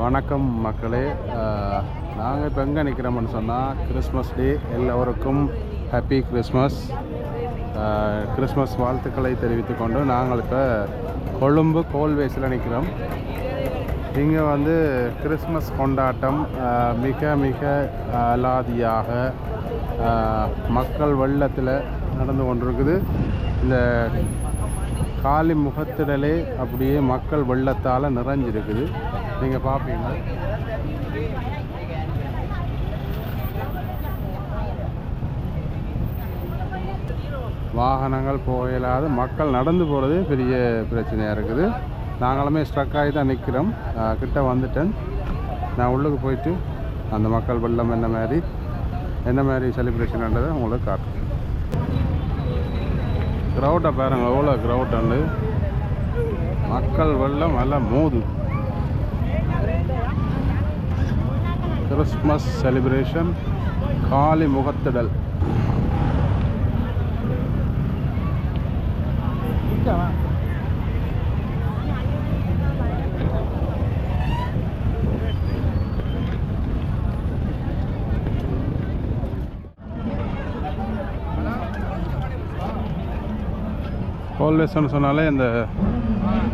வணக்கம் மக்களே. நாங்கள் இப்போ எங்கே நிற்கிறோம்னு சொன்னால் கிறிஸ்மஸ் டே எல்லோருக்கும் ஹாப்பி கிறிஸ்மஸ் கிறிஸ்மஸ் வாழ்த்துக்களை தெரிவித்துக்கொண்டு நாங்கள் இப்போ கொழும்பு கோல்வேஸில் நிற்கிறோம் இங்கே வந்து கிறிஸ்மஸ் கொண்டாட்டம் மிக மிக அலாதியாக மக்கள் வெள்ளத்தில் நடந்து கொண்டிருக்குது. இந்த காலி முகத்திடலே அப்படியே மக்கள் வெள்ளத்தால் நிறைஞ்சிருக்குது. நீங்கள் பார்ப்பீங்க வாகனங்கள் போக இயலாது மக்கள் நடந்து போகிறதே பெரிய பிரச்சனையாக இருக்குது. நாங்களுமே ஸ்ட்ரக் ஆகி தான் நிற்கிறோம் கிட்ட வந்துட்டேன். நான் உள்ளுக்கு போயிட்டு அந்த மக்கள் வெள்ளம் என்ன மாதிரி என்ன மாதிரி செலிப்ரேஷன்ன்றதை உங்களுக்கு காட்டுறேன். க்ரௌட்டை பாருங்கள் எவ்வளோ க்ரௌட் மக்கள் வெள்ளம் நல்லா மோது கிறிஸ்மஸ் செலிப்ரேஷன் காலி முகத்திடல் ஹோல்வேஸ்னு சொன்னாலே இந்த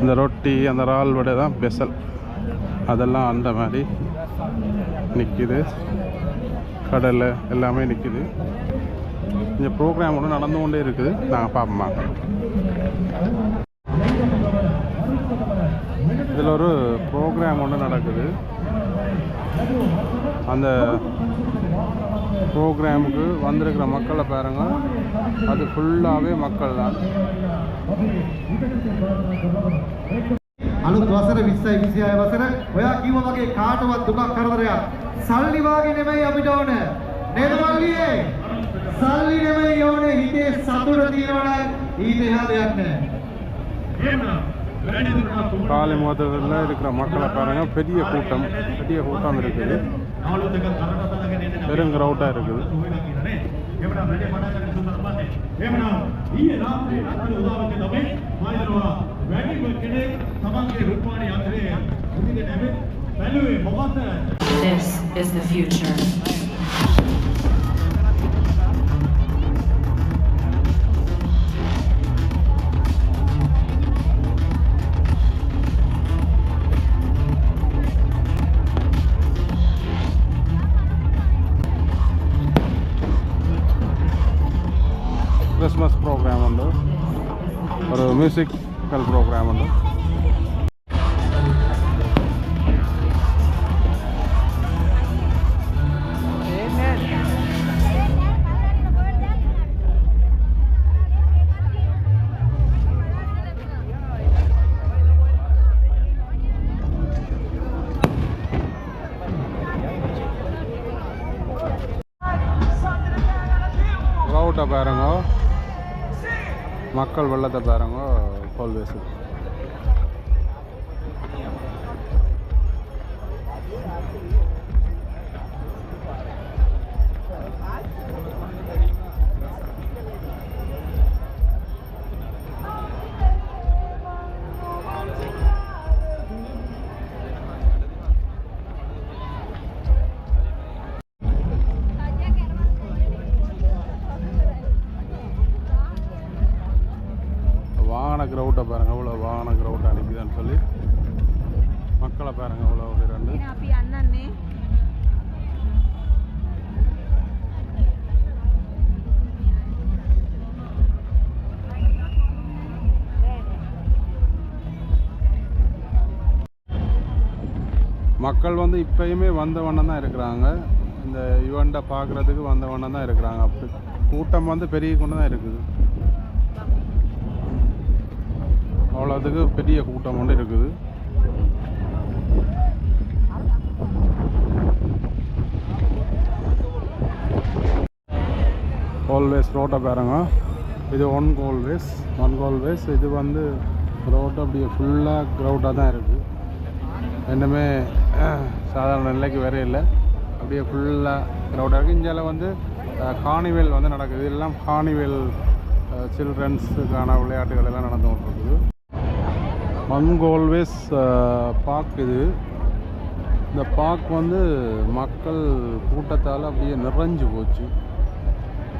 இந்த ரொட்டி அந்த இறால் வடை தான் பெசல் அதெல்லாம் அந்த மாதிரி நிற்கிது கடலை எல்லாமே நிற்கிது இந்த ப்ரோக்ராம் ஒன்று நடந்து கொண்டே இருக்குது. நாங்கள் பார்ப்போமா இதில் ஒரு ப்ரோக்ராம் ஒன்று நடக்குது. அந்த ப்ரோக்ராமுக்கு வந்திருக்கிற மக்களை பாருங்கள் அது ஃபுல்லாகவே மக்கள் தான். අලුත් වසර 20යි 26 වසර ඔයා කිව්වා වගේ කාටවත් දුකක් කරදරයක් සල්ලි වාගේ නෙමෙයි අපිට ඕන නේද මල්ලියේ සල්ලි නෙමෙයි ඕනේ හිතේ සතුට තියෙනවා නම් ඊට එහා දෙයක් නැහැ காலை மோதலில் இருக்கிற மக்களை பாருங்க பெரிய கூட்டம் பெரிய கூட்டம் இருக்குது பெரும் கிரௌட்டாக இருக்குது ఏమన్నా ఈ రాత్రి రాత్రి ఉదాహరణ తమే ಮಾಡಿರುವ ವ್ಯಾಟಿಕ್ ಬಗ್ಗೆ ತಮಗೆ ರೂಪವಾಣಿ ಆದರೆ ಮುಂದಿನ ಡೆಬಿಟ್ ವ್ಯಾಲ್ಯೂ ಮೊಗತ್ತ This is the future. Christmas program ഉണ്ട് ഒരു മ്യൂസിക്കൽ പ്രോഗ്രാം ഉണ്ട് க்ரௌட்டை பாருங்க மக்கள் வெள்ளத்தை பாருங்க கோல்வேஸு வாகன க்ரௌட்டை பாருங்கள் இவ்வளோ வாகன க்ரௌட்டை அனுப்பிதான்னு சொல்லி. மக்களை பாருங்க இவ்வளோ ஒரு ரெண்டு மக்கள் வந்து இப்பயுமே வந்த வண்ணம் தான் இருக்கிறாங்க. இந்த யுவன்ட்டை பார்க்குறதுக்கு வந்த வண்ணம் தான் இருக்கிறாங்க. அப்படி கூட்டம் வந்து பெரிய கொண்டு தான் இருக்குது. அவ்வளோத்துக்கு பெரிய கூட்டம் ஒன்று இருக்குது. கோல்வேஸ் ரோட்டை பாருங்க. இது ஒன் கோல்வேஸ் ஒன் கோல்வேஸ் இது வந்து ரோட்டு அப்படியே ஃபுல்லாக க்ரௌடாக தான் இருக்குது இன்னுமே சாதாரண நிலைக்கு வேற இல்லை. அப்படியே ஃபுல்லாக க்ரௌடாக இருக்குது இந்தியாவில் வந்து காணிவேல் வந்து நடக்குது. இதெல்லாம் காணிவேல் சில்ட்ரன்ஸுக்கான விளையாட்டுகள் எல்லாம் நடந்து கொண்டிருக்குது ஒன் கோல்வேஸ் பார்க் இது. இந்த பார்க் வந்து மக்கள் கூட்டத்தால் அப்படியே நிறைஞ்சு போச்சு.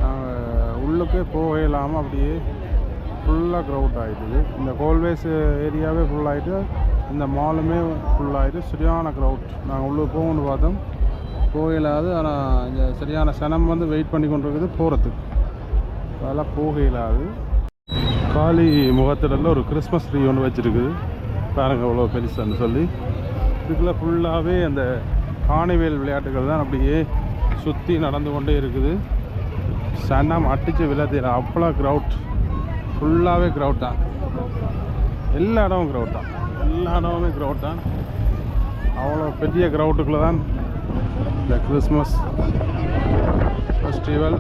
நாங்கள் உள்ளுக்கே போக இல்லாமல் அப்படியே ஃபுல்லாக க்ரௌட் ஆகிடுது இந்த கோல்வேஸ் ஏரியாவே ஃபுல்லாகிட்டு இந்த மாலுமே ஃபுல்லாகிட்டு சரியான க்ரௌட் நாங்கள் உள்ளே போகணும்னு பார்த்தோம். போக இல்லாது ஆனால் இந்த சரியான சனம் வந்து வெயிட் பண்ணி கொண்டு இருக்குது போகிறதுக்கு அதெல்லாம் போக காலி காளி முகத்திடல ஒரு கிறிஸ்மஸ் ட்ரீ ஒன்று வச்சுருக்குது. பாருங்க அவ்வளோ பெருசுன்னு சொல்லி. இதுக்குள்ளே ஃபுல்லாகவே அந்த காணிவேல் விளையாட்டுகள் தான் அப்படியே சுற்றி நடந்து கொண்டே இருக்குது. சனம் அடித்து விழாத்தில அவ்வளோ க்ரௌட் ஃபுல்லாகவே க்ரௌட் தான். எல்லா இடமும் க்ரௌட் தான். எல்லா இடமுமே க்ரௌட் தான். அவ்வளோ பெரிய க்ரௌட்டுக்குள்ளே தான் இந்த கிறிஸ்மஸ். ஃபெஸ்டிவல்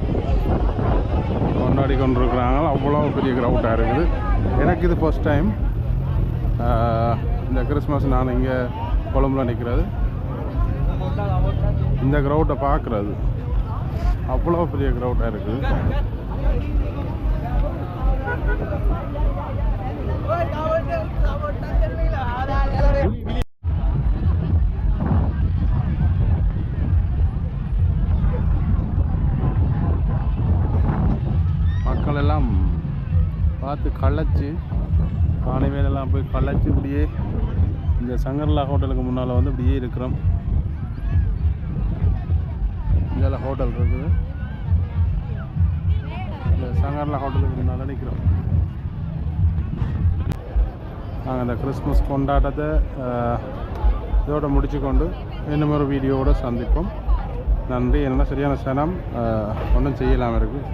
கொண்டாடி கொண்டிருக்கிறாங்க அவ்வளோ பெரிய க்ரௌட்டாக இருக்குது. எனக்கு இது ஃபஸ்ட் டைம் இந்த கிறிஸ்மஸ் நான் இங்கே கொழம்புல நிற்கிறது இந்த க்ரௌட்டை பார்க்குறது. அவ்வளோ பெரிய க்ரௌட்டாக இருக்குது. எடுத்து களைச்சி காணிவேலெல்லாம் போய் களைச்சி இப்படியே இந்த சங்கர்லா ஹோட்டலுக்கு முன்னால் வந்து இப்படியே இருக்கிறோம். இதில் ஹோட்டல் இருக்குது. இந்த சங்கர்லா ஹோட்டலுக்கு முன்னால் நிற்கிறோம் நாங்கள் இந்த கிறிஸ்மஸ் கொண்டாட்டத்தை இதோட முடிச்சுக்கொண்டு இன்னும் ஒரு வீடியோவோட சந்திப்போம். நன்றி. என்னென்ன சரியான சனம் ஒன்றும் செய்யலாம் இருக்குது